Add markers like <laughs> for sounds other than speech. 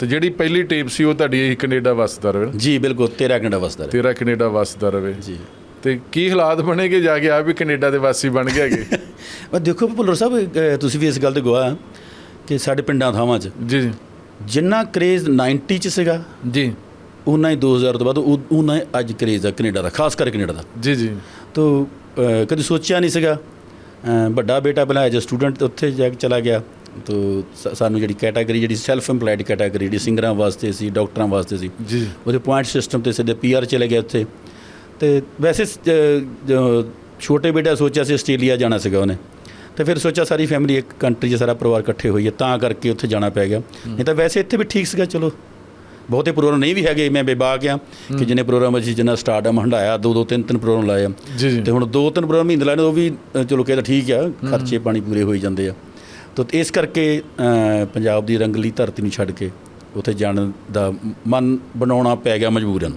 ਤੇ ਜਿਹੜੀ ਪਹਿਲੀ ਟੇਪ ਸੀ ਉਹ ਤੁਹਾਡੀ ਇਹ ਕੈਨੇਡਾ ਵਸਦਾ ਰਵੇ ਜੀ ਬਿਲਕੁਲ ਤੇਰਾ ਘੰਟਾ ਵਸਦਾ ਰਿਹਾ। ਤੇਰਾ ਕੈਨੇਡਾ ਵਸਦਾ ਰਵੇ ਜੀ। ਤੇ ਕੀ ਹਾਲਾਤ ਬਣੇਗੇ ਜਾ ਕੇ ਆ ਵੀ ਕੈਨੇਡਾ ਦੇ ਵਾਸੀ ਬਣ ਗਏ ਹੈਗੇ? <laughs> ਪਰ ਦੇਖੋ ਭੁੱਲਰ ਸਾਹਿਬ ਤੁਸੀਂ ਵੀ ਇਸ ਗੱਲ ਤੇ ਗਵਾਹ ਕਿ ਸਾਡੇ ਪਿੰਡਾਂ ਥਾਵਾਂ 'ਚ ਜੀ ਜੀ। ਜਿੰਨਾ ਕਰੇਜ਼ 90 'ਚ ਸੀਗਾ ਜੀ। ਉਨਾ ਹੀ 2000 ਤੋਂ ਬਾਅਦ ਉਹ- ਉਨਾ ਹੀ ਅੱਜ ਕਰੇਜ਼ ਆ ਕੈਨੇਡਾ ਦਾ ਖਾਸ ਕਰ ਕੈਨੇਡਾ ਦਾ। ਜੀ ਜੀ। ਤੋ ਕਦੇ ਸੋਚਿਆ ਨਹੀਂ ਸੀਗਾ ਵੱਡਾ ਬੇਟਾ ਪਹਿਲਾਂ ਐਜ ਸਟੂਡੈਂਟ ਉੱਥੇ ਜਾ ਕੇ ਚਲਾ ਗਿਆ। ਤੋ ਸਾਨੂੰ ਜਿਹੜੀ ਕੈਟਾਗਰੀ ਜਿਹੜੀ ਸੈਲਫ ਏਮਪਲੋਇਡ ਕੈਟਾਗਰੀ ਜਿਹੜੀ ਸਿੰਗਰਾਂ ਵਾਸਤੇ ਸੀ ਡਾਕਟਰਾਂ ਵਾਸਤੇ ਸੀ ਜੀ। ਉਹਦੇ ਪੁਆਇੰਟ ਸਿਸਟਮ ਤੇ ਸਿੱਧੇ ਪੀਆਰ ਚਲੇ ਗਏ ਉੱਥੇ। ਤੇ ਵੈਸੇ ਛੋਟੇ ਬੇਟਾ ਸੋਚਿਆ ਸੀ ਆਸਟ੍ਰੇਲੀਆ ਜਾਣਾ ਸੀਗਾ ਉਹਨੇ। ਤੇ ਫਿਰ ਸੋਚਿਆ ਸਾਰੀ ਫੈਮਿਲੀ ਇੱਕ ਕੰਟਰੀ 'ਚ ਸਾਰਾ ਪਰਿਵਾਰ ਇਕੱਠੇ ਹੋਈਏ ਤਾਂ ਕਰਕੇ ਉੱਥੇ ਜਾਣਾ ਪੈ ਗਿਆ। ਨਹੀਂ ਤਾਂ ਵੈਸੇ ਇੱਥੇ ਵੀ ਠੀਕ ਸੀਗਾ ਚਲੋ। ਬਹੁਤੇ ਪ੍ਰੋਗਰਾਮ ਨਹੀਂ ਵੀ ਹੈਗੇ ਮੈਂ ਬੇਬਾਕ ਆ ਕਿ ਜਿੰਨੇ ਪ੍ਰੋਗਰਾਮ ਅਸੀਂ ਜਿੰਨਾ ਸਟਾਰਡਮ ਹੰਡਾਇਆ ਦੋ ਦੋ ਤਿੰਨ ਤਿੰਨ ਪ੍ਰੋਗਰਾਮ ਲਾਏ ਆ। ਤੇ ਹੁਣ ਦੋ ਤਿੰਨ ਪ੍ਰੋਗਰਾਮ ਮਹੀਨੇ ਲਾਏ ਨੇ ਉਹ ਵੀ ਚਲੋ ਕਹਿੰਦਾ ਠੀਕ ਆ ਖਰਚੇ ਪਾਣੀ ਪੂਰੇ ਹੋਈ ਜਾਂਦੇ ਆ। ਤਾਂ ਇਸ ਕਰਕੇ ਪੰਜਾਬ ਦੀ ਰੰਗਲੀ ਧਰਤੀ ਨੂੰ ਛੱਡ ਕੇ ਉੱਥੇ ਜਾਣ ਦਾ ਮਨ ਬਣਾਉਣਾ ਪੈ ਗਿਆ ਮਜਬੂਰਨ।